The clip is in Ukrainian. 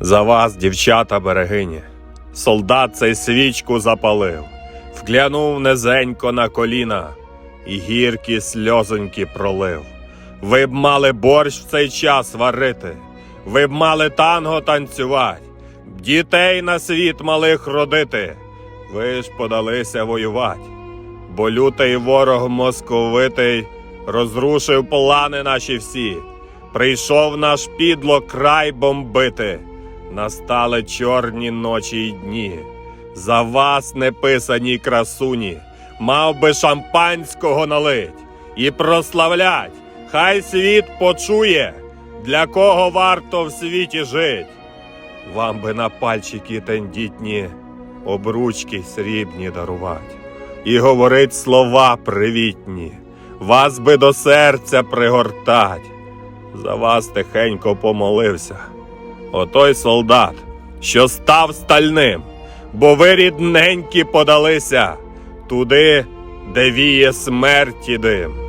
За вас, дівчата берегині, солдат цей свічку запалив, вклянув низенько на коліна і гіркі сльозоньки пролив. Ви б мали борщ в цей час варити, ви б мали танго танцювати, дітей на світ малих родити. Ви ж подалися воювати, бо лютий ворог московитий розрушив плани наші всі. Прийшов наш підло край бомбити, настали чорні ночі й дні. За вас неписані красуні, мав би шампанського налить і прославлять, хай світ почує, для кого варто в світі жить. Вам би на пальчики тендітні обручки срібні дарувати, і говорить слова привітні, вас би до серця пригортать. За вас тихенько помолився. Отой солдат, що став стальним, бо ви рідненькі подалися туди, де віє смерті дим.